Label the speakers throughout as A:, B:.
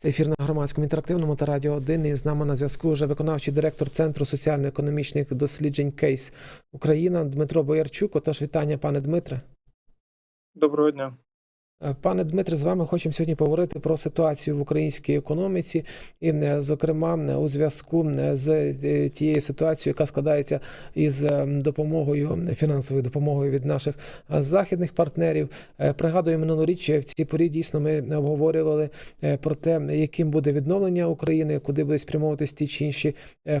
A: Це ефір на громадському інтерактивному та радіо 1. І з нами на зв'язку вже виконавчий директор Центру соціально-економічних досліджень Кейс Україна Дмитро Боярчук. Отож, вітання, пане Дмитре.
B: Доброго дня.
A: Е, Пане Дмитре, з вами хочемо сьогодні поговорити про ситуацію в українській економіці, і, е, зокрема, е, у зв'язку з тією ситуацією, яка складається із допомогою фінансовою допомогою від наших західних партнерів. Пригадую, минулоріч в цій порі дійсно ми обговорювали про те, яким буде відновлення України, куди будуть спрямовуватись ті чи інші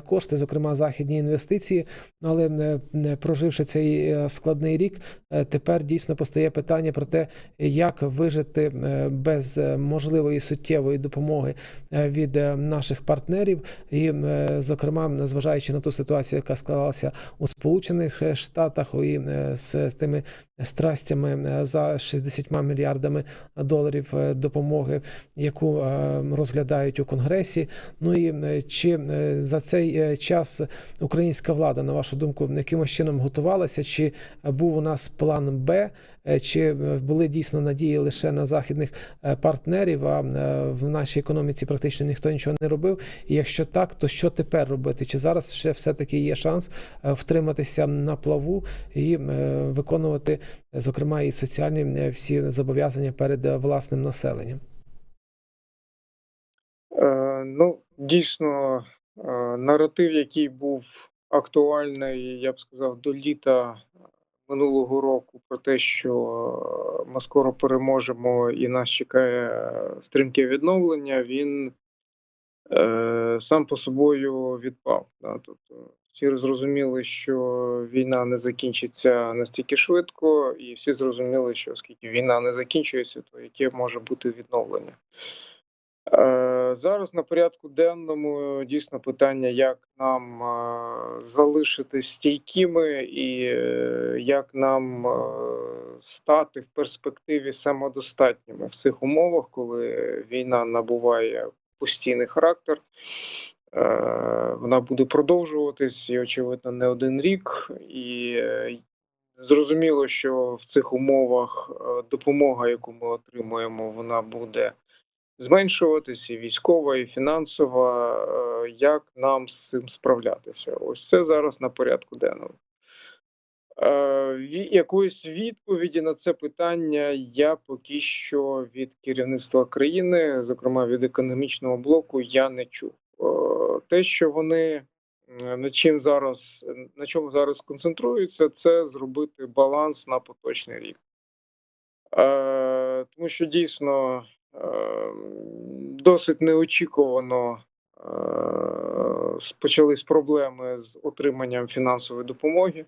A: кошти, зокрема західні інвестиції. Але проживши цей складний рік, тепер дійсно постає питання про те, як вижити е, без е, можливої суттєвої допомоги е, від наших партнерів, і, зокрема, зважаючи на ту ситуацію, яка склалася у Сполучених Штатах, і з, тими страстями за 60 мільярдами доларів допомоги, яку розглядають у Конгресі. Ну і чи за цей час українська влада, на вашу думку, якимось чином готувалася, чи був у нас план Б? Е, Чи е, були дійсно надії лише на західних е, партнерів, а в нашій економіці практично ніхто нічого не робив? І якщо так, то що тепер робити? Чи зараз ще все-таки є шанс втриматися на плаву і виконувати, зокрема, і соціальні всі зобов'язання перед власним населенням?
B: Ну, дійсно, наратив, який був актуальний, я б сказав, до літа минулого року, про те, що е, ми скоро переможемо і нас чекає стрімке відновлення, він е, сам по собою відпав. Да? Тобто всі зрозуміли, що війна не закінчиться настільки швидко, і всі зрозуміли, що оскільки війна не закінчується, то яке може бути відновлення. Е, Зараз на порядку денному дійсно питання, як нам е, залишити стійкими і е, як нам е, стати в перспективі самодостатніми в цих умовах, коли війна набуває постійний характер. Е, Вона буде продовжуватись і, очевидно, не один рік. І е, зрозуміло, що в цих умовах е, допомога, яку ми отримуємо, вона буде зменшуватись, і військова, і фінансова. Е, Як нам з цим справлятися? Ось це зараз на порядку денному. Е, Якоїсь відповіді на це питання я поки що від керівництва країни, зокрема від економічного блоку, я не чув. Е, Те, що вони над чим зараз на чому зараз концентруються, це зробити баланс на поточний рік. Тому що дійсно досить неочікувано е, почались проблеми з отриманням фінансової допомоги.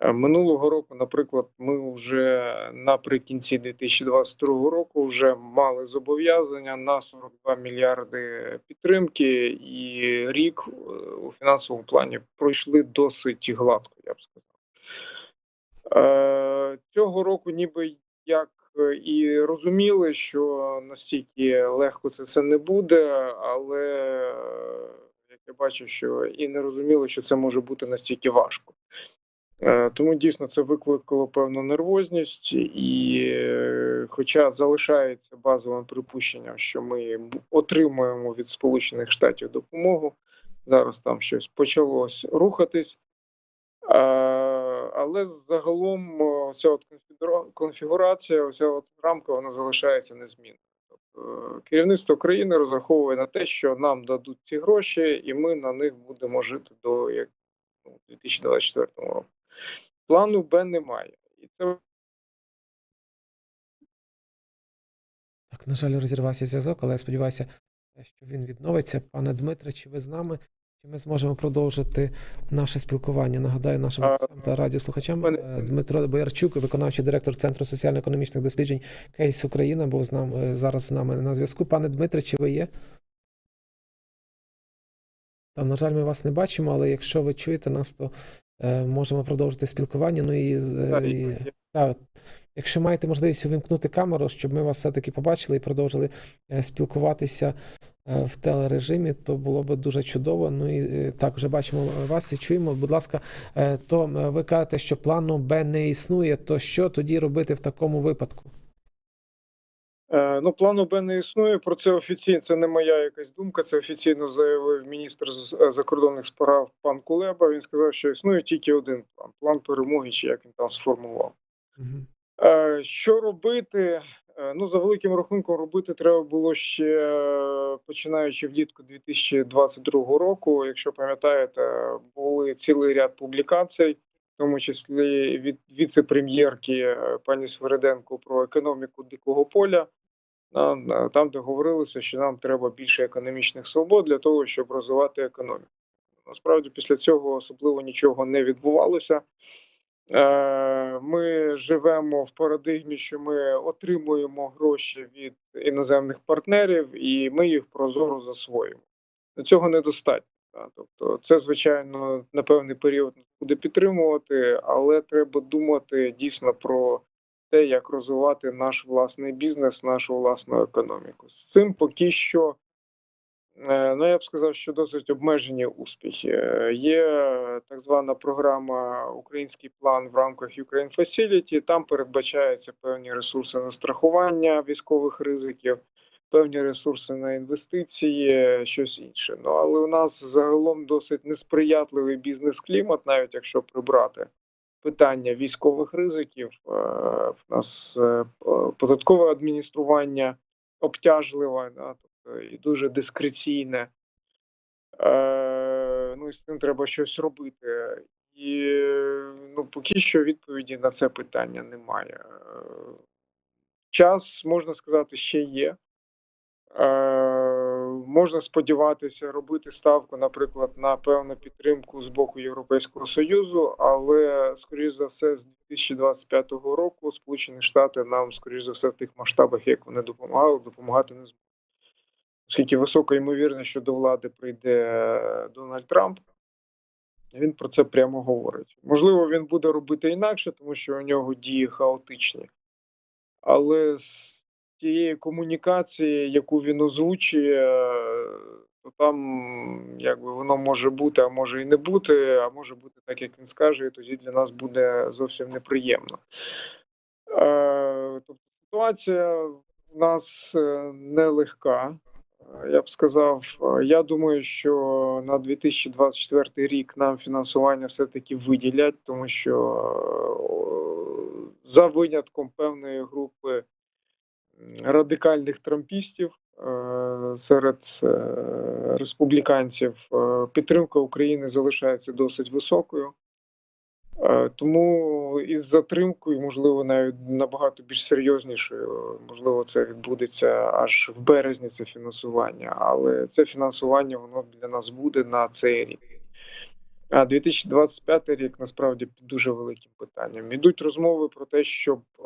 B: Е, Минулого року, наприклад, ми вже наприкінці 2022 року вже мали зобов'язання на 42 мільярди підтримки, і рік е, у фінансовому плані пройшли досить гладко, я б сказав. Цього року, ніби як і розуміли, що настільки легко це все не буде, але е, як я бачу, що і не розуміли, що це може бути настільки важко. Е, Тому дійсно це викликало певну нервозність, і е, хоча залишається базовим припущенням, що ми отримуємо від Сполучених Штатів допомогу, зараз там щось почалось рухатись. Е, Але загалом о, ця от конфігурація, оця от рамка, вона залишається незмінною. Тобто е, керівництво країни розраховує на те, що нам дадуть ці гроші, і ми на них будемо жити до як ну, 2024 року. Плану Б немає. І це
A: Так, на жаль, розірвався зв'язок, але я сподіваюся, що він відновиться. Пане Дмитре, чи ви з нами? Чи ми зможемо продовжити наше спілкування? Нагадаю нашим та радіослухачам е, Дмитро Боярчук, виконавчий директор Центру соціально-економічних досліджень Кейс Україна, був з нами зараз з нами на зв'язку. Пане Дмитре, чи ви є? Та, на жаль, ми вас не бачимо, але якщо ви чуєте нас, то е, можемо продовжити спілкування. Ну і, е, і так, якщо маєте можливість увімкнути камеру, щоб ми вас все-таки побачили і продовжили е, спілкуватися е, в телережимі, то було б дуже чудово. Ну і е, так, вже бачимо вас і чуємо. Будь ласка, е, то е, ви кажете, що плану Б не існує, то що тоді робити в такому випадку?
B: Е, Е, Ну, плану Б не існує. Про це офіційно це не моя якась думка. Це офіційно заявив міністр е, закордонних справ пан Кулеба. Він сказав, що існує тільки один план план перемоги, чи як він там сформував. Е, Що робити? Е, Ну, за великим рахунком, робити треба було ще е, починаючи влітку 2022 року. Якщо пам'ятаєте, були цілий ряд публікацій, в тому числі від віце-прем'єрки е, пані Свериденко про економіку дикого поля. Там, де говорилося, що нам треба більше економічних свобод для того, щоб розвивати економіку. Насправді, після цього особливо нічого не відбувалося. Ми живемо в парадигмі, що ми отримуємо гроші від іноземних партнерів, і ми їх прозоро засвоїмо. Цього недостатньо. та. Тобто, це звичайно на певний період буде підтримувати, але треба думати дійсно про те, як розвивати наш власний бізнес, нашу власну економіку. З цим поки що. Е, Ну, я б сказав, що досить обмежені успіхи. Е, Є так звана програма Український план в рамках Ukraine Facility. Там передбачаються певні ресурси на страхування військових ризиків, певні ресурси на інвестиції, щось інше. Ну але у нас загалом досить несприятливий бізнес-клімат, навіть якщо прибрати питання військових ризиків. Е, В нас податкове адміністрування обтяжливе, і дуже дискреційне. Е, ну і з цим треба щось робити. І ну, поки що відповіді на це питання немає. Е, Час, можна сказати, ще є. Е, можна сподіватися робити ставку, наприклад, на певну підтримку з боку Європейського Союзу, але скоріш за все, з 2025 року Сполучені Штати нам, скоріш за все, в тих масштабах, як вони допомагали, допомагати не зможуть. Оскільки висока ймовірність, що до влади прийде е, Дональд Трамп, він про це прямо говорить. Можливо, він буде робити інакше, тому що у нього дії хаотичні. Але з тієї комунікації, яку він озвучує, е, то там якби воно може бути, а може і не бути, а може бути так, як він скаже, і тоді для нас буде зовсім неприємно. Е, тобто ситуація у нас нелегка. Я б сказав, е, я думаю, що на 2024 рік нам фінансування все-таки виділять, тому що е, за винятком певної групи радикальних трампістів е, серед республіканців підтримка України залишається досить високою. Е, Тому із затримкою, можливо, навіть набагато більш серйознішою, можливо, це відбудеться аж в березні це фінансування, але це фінансування воно для нас буде на цей рік. А 2025 рік насправді під дуже великим питанням. Ідуть розмови про те, щоб е,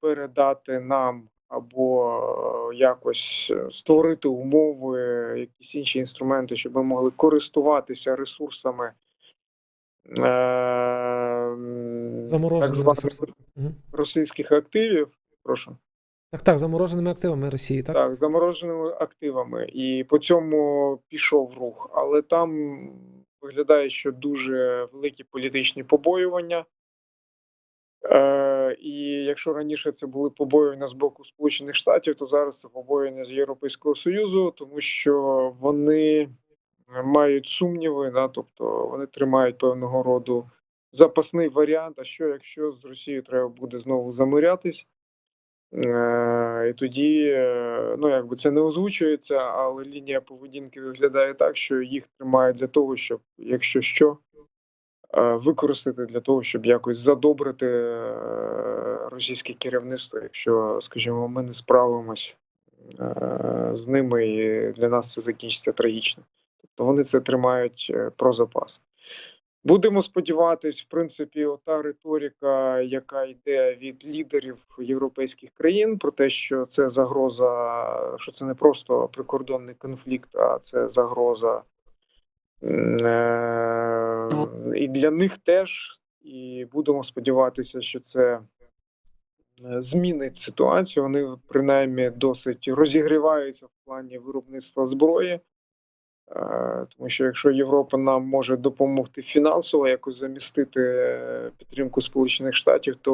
B: передати нам або е, якось створити умови, якісь інші інструменти, щоб ми могли користуватися ресурсами. Так званих російських активів. Прошу.
A: Так, так, замороженими активами Росії, так?
B: Так, замороженими активами, і по цьому пішов рух. Але там виглядає, що дуже великі політичні побоювання. Е, і якщо раніше це були побоювання з боку Сполучених Штатів, то зараз це побоювання з Європейського Союзу, тому що вони мають сумніви, да, тобто вони тримають певного роду запасний варіант. А що якщо з Росією треба буде знову замирятись? Е, І тоді, е, ну якби це не озвучується, але лінія поведінки виглядає так, що їх тримають для того, щоб, якщо що, е, використати для того, щоб якось задобрити російське керівництво, якщо, скажімо, ми не справимось з ними, і для нас це закінчиться трагічно. Тобто вони це тримають про запас. Будемо сподіватись, в принципі, ота риторика, яка йде від лідерів європейських країн, про те, що це загроза, що це не просто прикордонний конфлікт, а це загроза е- і для них теж. І будемо сподіватися, що це е, змінить ситуацію. Вони принаймні досить розігріваються в плані виробництва зброї. Е, Тому що якщо Європа нам може допомогти фінансово якось замістити е, підтримку Сполучених Штатів, то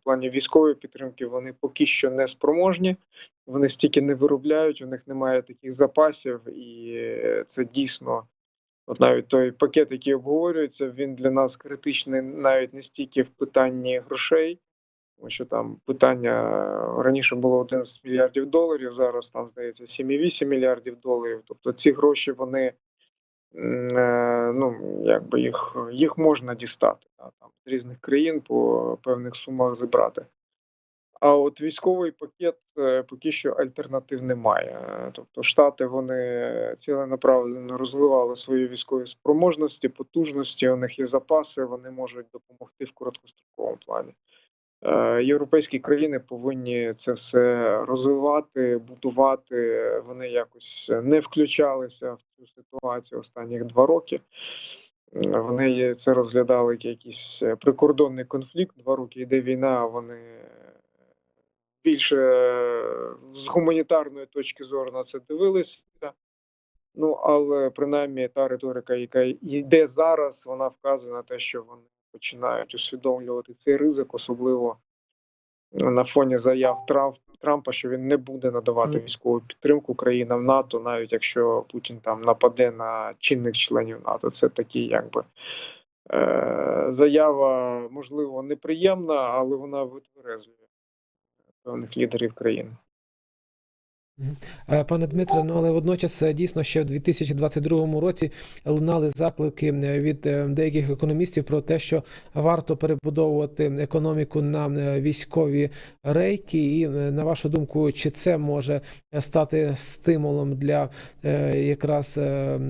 B: в плані військової підтримки вони поки що не спроможні. Вони стільки не виробляють, у них немає таких запасів, і е, це дійсно. От навіть той пакет, який обговорюється, він для нас критичний навіть не стільки в питанні грошей, тому що там питання е, раніше було 11 мільярдів доларів, зараз там здається 7,8 мільярдів доларів. Тобто ці гроші вони е, ну якби їх, їх можна дістати да, там з різних країн по певних сумах зібрати. А от військовий пакет е, поки що альтернатив немає. Тобто Штати вони ціленаправленно розвивали свої військові спроможності, потужності. У них є запаси, вони можуть допомогти в короткостроковому плані. Е, Європейські країни повинні це все розвивати, будувати. Вони якось не включалися в цю ситуацію останніх два роки. Вони це розглядали як якийсь прикордонний конфлікт. Два роки йде війна. Вони більше е, з гуманітарної точки зору на це дивилися. Ну але принаймні та риторика, яка йде зараз, вона вказує на те, що вони починають усвідомлювати цей ризик, особливо на фоні заяв Трамп, Трампа, що він не буде надавати військову підтримку країнам НАТО, навіть якщо Путін там нападе на чинних членів НАТО. Це такий, якби е, заява, можливо, неприємна, але вона витверезує певних лідерів країн.
A: Е, Пане Дмитре, ну але водночас е, дійсно ще в 2022 році лунали заклики е, від деяких економістів про те, що варто перебудовувати економіку на військові рейки. І на вашу думку, чи це може стати стимулом для якраз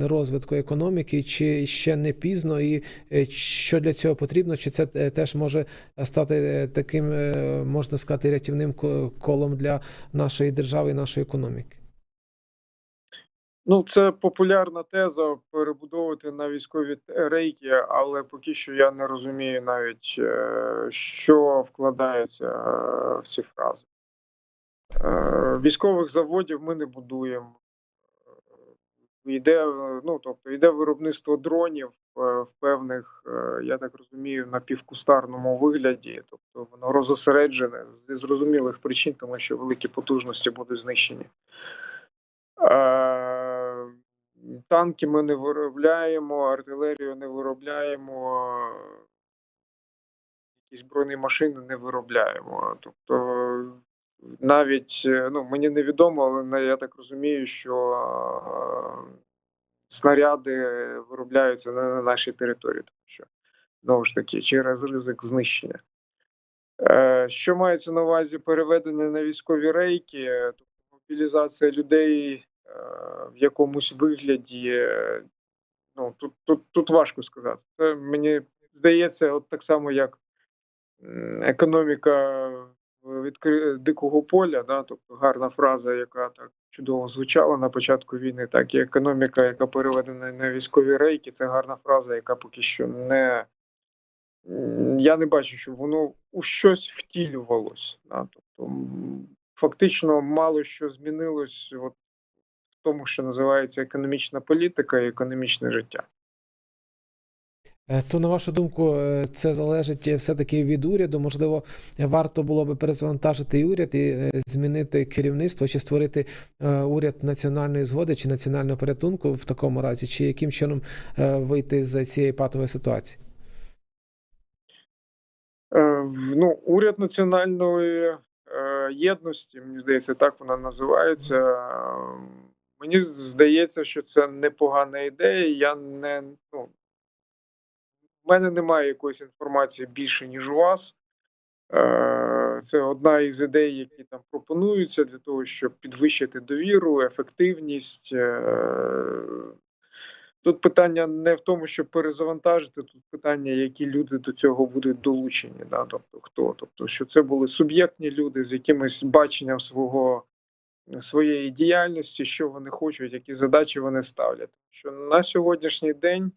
A: розвитку економіки, чи ще не пізно, і що для цього потрібно? Чи це теж може стати таким, можна сказати, рятівним ко- колом для нашої держави і нашої економіки?
B: Ну, це популярна теза перебудовувати на військові рейки, але поки що я не розумію навіть, е, що вкладається е, в ці фрази. Е, Військових заводів ми не будуємо. Йде, ну, тобто, йде виробництво дронів в певних, е, я так розумію, напівкустарному вигляді. Тобто воно розосереджене з зрозумілих причин, тому що великі потужності будуть знищені. Е, Танки ми не виробляємо, артилерію не виробляємо, якісь бронемашини не виробляємо. Тобто, навіть е, ну, мені невідомо, але я так розумію, що е, снаряди виробляються не на нашій території, тому що знову ж таки через ризик знищення. Е, Що мається на увазі переведення на військові рейки, тобто мобілізація людей е, в якомусь вигляді. е, Ну тут, тут, тут важко сказати. Це мені здається, от так само, як економіка відкри... дикого поля, да, тобто гарна фраза, яка так чудово звучала на початку війни, так і економіка, яка переведена на військові рейки, це гарна фраза, яка поки що не я не бачу, щоб воно у щось втілювалось. Да? Тобто, фактично, мало що змінилось от, в тому, що називається економічна політика і економічне життя.
A: Е, То, на вашу думку, е, це залежить все-таки від уряду. Можливо, варто було би перезавантажити і уряд і е, змінити керівництво, чи створити уряд національної згоди чи національного порятунку в такому разі, чи яким чином вийти з цієї патової ситуації?
B: Ну, уряд національної єдності, мені здається, так вона називається. Мені здається, що це непогана ідея. Я не ну, в мене немає якоїсь інформації більше, ніж у вас. Е, Це одна із ідей, які там пропонуються для того, щоб підвищити довіру, ефективність. Е, Тут питання не в тому, щоб перезавантажити, тут питання, які люди до цього будуть долучені. Да? Тобто хто? Тобто, що це були суб'єктні люди з якимось баченням свого своєї діяльності, що вони хочуть, які задачі вони ставлять. Що на сьогоднішній день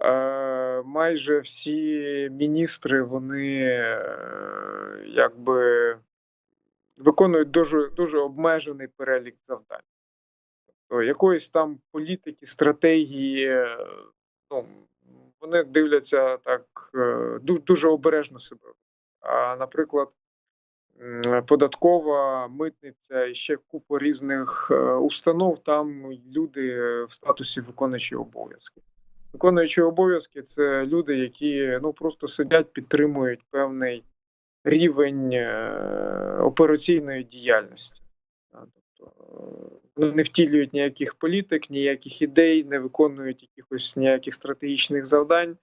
B: е, майже всі міністри вони е, якби виконують дуже дуже обмежений перелік завдань. Тобто якоїсь там політики, стратегії, ну, вони дивляться так е, дуже обережно себе. А, наприклад, податкова, митниця і ще купа різних е, установ, там люди в статусі виконуючі обов'язки. Виконуючі обов'язки це люди, які ну просто сидять, підтримують певний рівень е, операційної діяльності. Тобто е, вони не втілюють ніяких політик, ніяких ідей, не виконують якихось ніяких стратегічних завдань.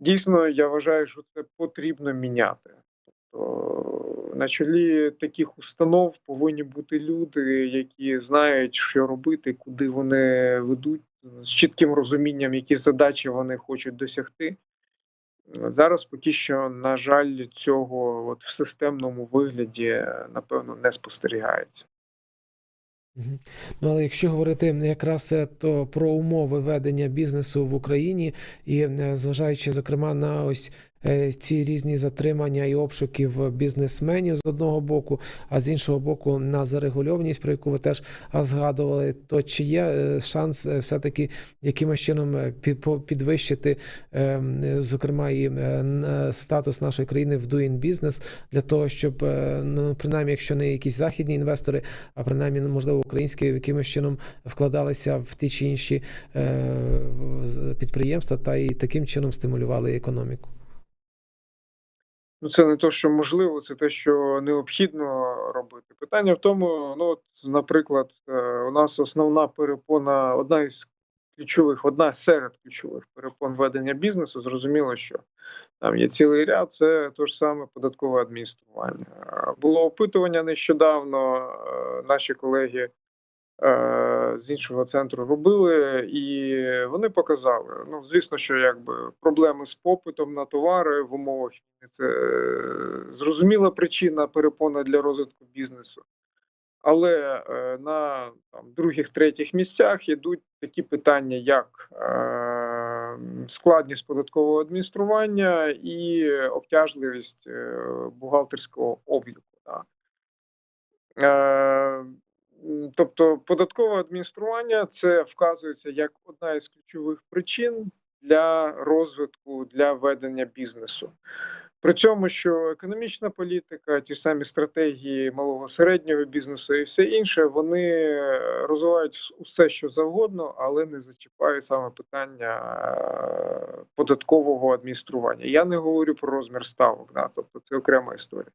B: Дійсно, я вважаю, що це потрібно міняти. Тобто на чолі таких установ повинні бути люди, які знають, що робити, куди вони ведуть, з чітким розумінням, які задачі вони хочуть досягти. Зараз поки що, на жаль, цього от в системному вигляді напевно не спостерігається.
A: Ну, але якщо говорити якраз е, то про умови ведення бізнесу в Україні, і е, зважаючи, зокрема, на ось ці різні затримання і обшуки в бізнесменів з одного боку, а з іншого боку, на зарегульованість, про яку ви теж згадували, то чи є е, шанс е, все-таки якимось чином е, підвищити, е, зокрема, і е, е, статус нашої країни в doing business для того, щоб, е, ну, принаймні, якщо не якісь західні інвестори, а принаймні, ну, можливо, українські якимось чином вкладалися в ті чи інші е, підприємства та і таким чином стимулювали економіку.
B: Ну, це не те, що можливо, це те, що необхідно робити. Питання в тому, ну от, наприклад, е, у нас основна перепона, одна із ключових, одна серед ключових перепон ведення бізнесу. Зрозуміло, що там є цілий ряд. Це те ж саме податкове адміністрування. Було опитування нещодавно. е, Наші колеги з іншого центру робили, і вони показали. Ну, звісно, що якби проблеми з попитом на товари в умовах це е, зрозуміла причина перепона для розвитку бізнесу. Але е, на там, других, третіх місцях йдуть такі питання, як е, складність податкового адміністрування і обтяжливість е, бухгалтерського обліку. Да. Тобто, податкове адміністрування це вказується як одна із ключових причин для розвитку для ведення бізнесу. При цьому, що економічна політика, ті самі стратегії малого середнього бізнесу і все інше, вони розвивають усе, що завгодно, але не зачіпають саме питання е, податкового адміністрування. Я не говорю про розмір ставок, да, тобто це окрема історія.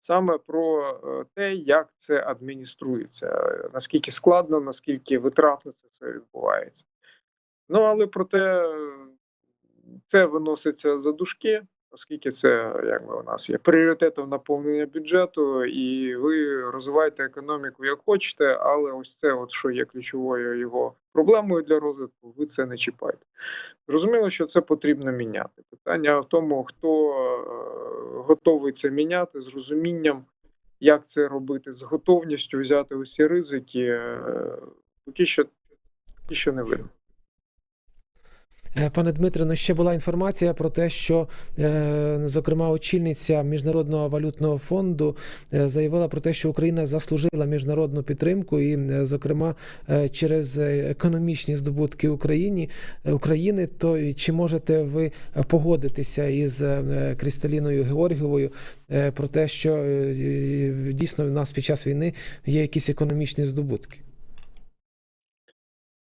B: Саме про е, те, як це адмініструється, е, наскільки складно, наскільки витратно це все відбувається. Ну але проте е, це виноситься за дужки, оскільки це якби у нас є пріоритетом наповнення бюджету, і ви розвиваєте економіку як хочете, але ось це, от що є ключовою його проблемою для розвитку, ви це не чіпаєте. Зрозуміло, що це потрібно міняти. Питання в тому, хто е, готовий це міняти з розумінням, як це робити, з готовністю взяти усі ризики, е, поки що, поки що не видно.
A: Е, Пане Дмитре, ну ще була інформація про те, що, е, зокрема, очільниця Міжнародного валютного фонду е, заявила про те, що Україна заслужила міжнародну підтримку, і, зокрема, через економічні здобутки Україні України. То чи можете ви погодитися із Крісталіною Георгієвою про те, що дійсно в нас під час війни є якісь економічні здобутки?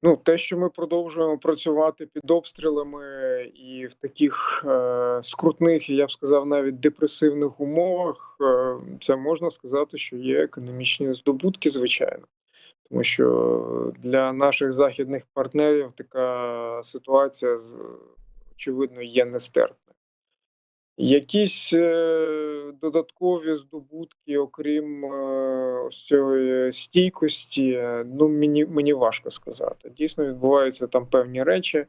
B: Ну, те, що ми продовжуємо працювати під обстрілами і в таких е, скрутних, я б сказав, навіть депресивних умовах, е, це можна сказати, що є економічні здобутки, звичайно. Тому що для наших західних партнерів така ситуація очевидно є нестерпна. Якісь е, додаткові здобутки, окрім е, ось цієї стійкості, е, ну мені, мені важко сказати. Дійсно відбуваються там певні речі,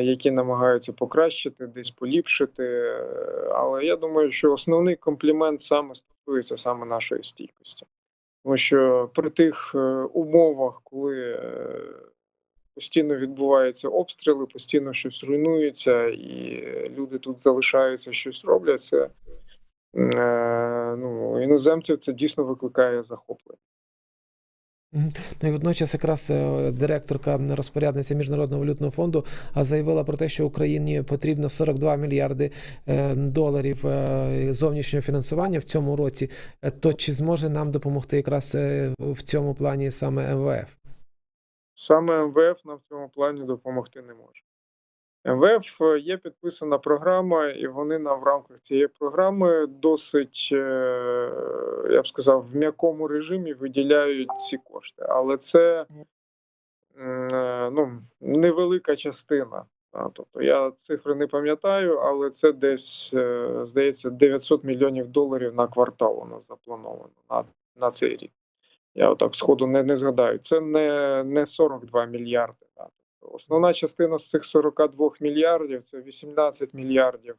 B: які намагаються покращити, десь поліпшити. Але я думаю, що основний комплімент саме стосується саме нашої стійкості. Тому що при тих умовах, коли постійно відбуваються обстріли, постійно щось руйнується, і люди тут залишаються, щось роблять. Це е, ну, іноземців це дійсно викликає захоплення.
A: Ну і водночас якраз е, директорка розпорядниця Міжнародного валютного фонду заявила про те, що Україні потрібно 42 мільярди е, доларів зовнішнього фінансування в цьому році. То чи зможе нам допомогти якраз в цьому плані саме МВФ?
B: Саме МВФ нам в цьому плані допомогти не може. МВФ е, є підписана програма, і вони нам в рамках цієї програми досить, е, я б сказав, в м'якому режимі виділяють ці кошти. Але це е, ну, невелика частина. Тобто я цифри не пам'ятаю, але це десь, здається, 900 мільйонів доларів на квартал у нас заплановано на, на цей рік. Я отак сходу не, не згадаю. Це не, не 42 мільярди. Да. Основна частина з цих 42 мільярдів це 18 мільярдів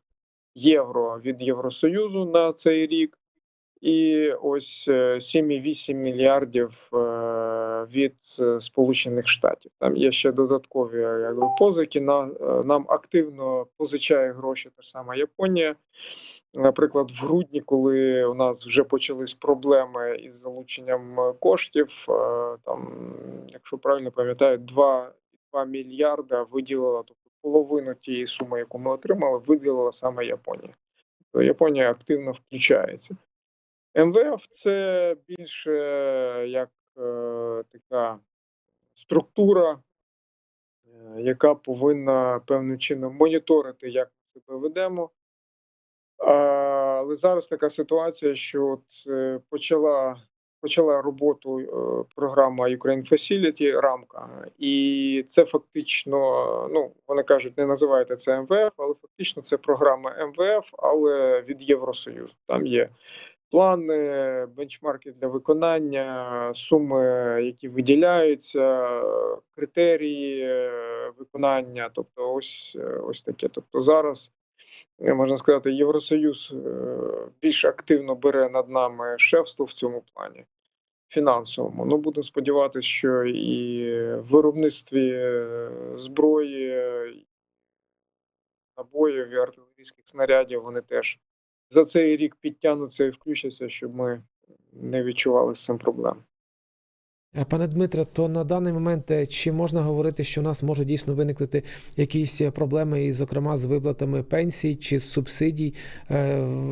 B: євро від Євросоюзу на цей рік, і ось е, 7,8 мільярдів е, від е, Сполучених Штатів. Там є ще додаткові е, якби, позики. На, е, нам активно позичає гроші та ж сама Японія. Наприклад, в грудні, коли у нас вже почались проблеми із залученням коштів, е, там, якщо правильно пам'ятаю, 2, 2 мільярда виділила, тобто половину тієї суми, яку ми отримали, виділила саме Японія. То Японія активно включається. МВФ це більше як е, така структура, е, яка повинна певним чином моніторити, як ми себе ведемо. Але зараз така ситуація, що от е, почала, почала роботу е, програма Ukraine Facility, рамка, і це фактично, ну вони кажуть, не називайте це МВФ, але фактично це програма МВФ, але від Євросоюзу. Там є плани, бенчмарки для виконання, суми, які виділяються, критерії е, виконання. Тобто, ось ось таке. Тобто зараз можна сказати, Євросоюз е, більш активно бере над нами шефство в цьому плані. Фінансовому, ну будемо сподіватися, що і в виробництві е, зброї, набоїв і артилерійських снарядів вони теж за цей рік підтягнуться і включаться, щоб ми не відчували з цим проблем.
A: Е, Пане Дмитре, то на даний момент е, чи можна говорити, що у нас можуть дійсно виникнути якісь е, проблеми, і, зокрема, з виплатами пенсій чи субсидій,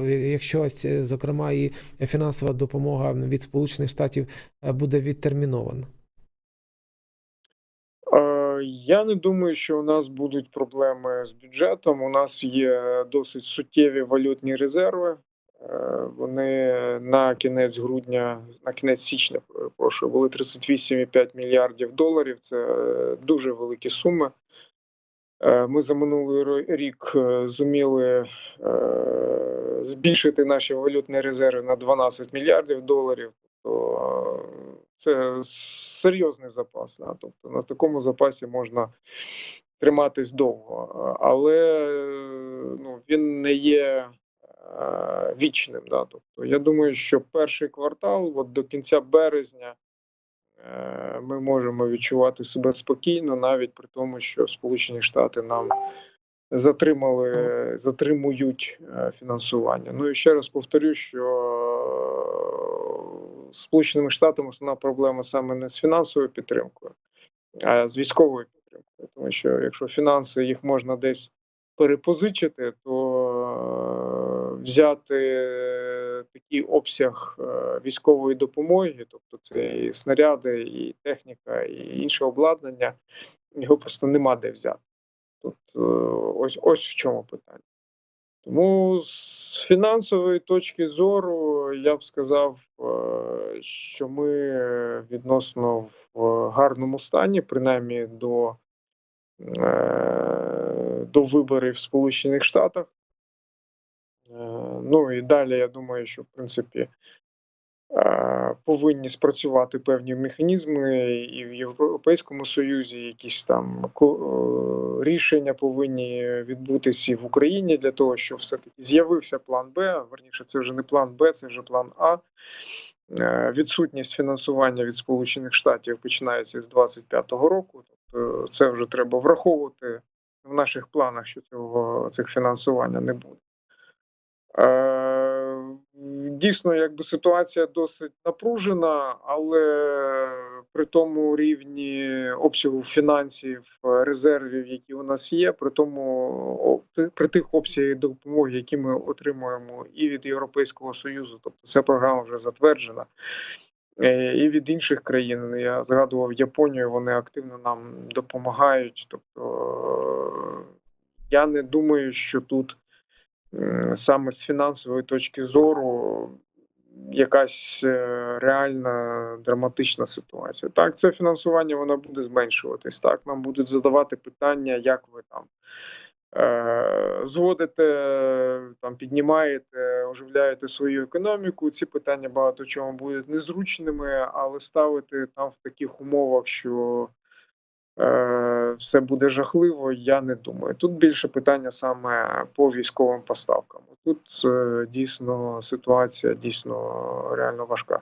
A: якщо зокрема і фінансова допомога від Сполучених Штатів буде відтермінована?
B: Я не думаю, що у нас будуть проблеми з бюджетом. У нас є досить суттєві валютні резерви. Вони на кінець грудня, на кінець січня, прошу, були 38,5 мільярдів доларів. Це е, дуже великі суми. Е, Ми за минулий рік е, зуміли збільшити наші валютні резерви на 12 мільярдів доларів. Тобто це серйозний запас. Да? Тобто на такому запасі можна триматись довго, але ну, він не є вічним. Да? Тобто, я думаю, що перший квартал, от до кінця березня, е, ми можемо відчувати себе спокійно, навіть при тому, що Сполучені Штати нам затримали, затримують е, фінансування. Ну і ще раз повторю, що е, Сполученими Штатами основна проблема саме не з фінансовою підтримкою, а з військовою підтримкою. Тому що якщо фінанси їх можна десь перепозичити, то е, взяти такий обсяг е, військової допомоги, тобто це і снаряди, і техніка, і інше обладнання, його просто нема де взяти. Тут е, ось ось в чому питання. Тому з фінансової точки зору я б сказав, е, що ми відносно в гарному стані, принаймні до, е, до виборів в Сполучених Штатах. Ну і далі я думаю, що в принципі е, повинні спрацювати певні механізми і в Європейському Союзі, якісь там е, рішення повинні відбутися і в Україні для того, щоб все-таки з'явився план Б. Верніше, це вже не план Б, це вже план А. Е, Відсутність фінансування від Сполучених Штатів починається з 25-го року. Тобто це вже треба враховувати в наших планах, що цього цих фінансування не буде. Е, Дійсно, якби ситуація досить напружена, але при тому рівні обсягу фінансів, резервів, які у нас є, при тому при- тих обсягах допомоги, які ми отримуємо і від Європейського Союзу, тобто ця програма вже затверджена. Е, І від інших країн я згадував Японію, вони активно нам допомагають. Тобто е, я не думаю, що тут саме з фінансової точки зору якась е, реальна драматична ситуація. Так, це фінансування воно буде зменшуватись. Так, нам будуть задавати питання, як ви там е, зводите, там піднімаєте, оживляєте свою економіку. Ці питання багато чому будуть незручними, але ставити там в таких умовах, що все буде жахливо, я не думаю. Тут більше питання саме по військовим поставкам. Тут е, дійсно ситуація дійсно реально важка.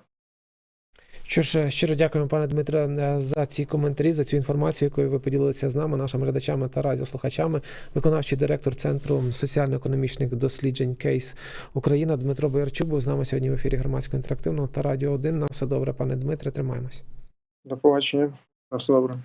A: Що ж, щиро дякуємо, пане Дмитре, е, за ці коментарі, за цю інформацію, якою ви поділилися з нами, нашими глядачами та радіослухачами. Виконавчий директор Центру соціально-економічних досліджень Кейс Україна Дмитро Боярчук був з нами сьогодні в ефірі громадського інтерактивного та радіо 1. На все добре, пане Дмитре, тримаємось.
B: До побачення. На все добре.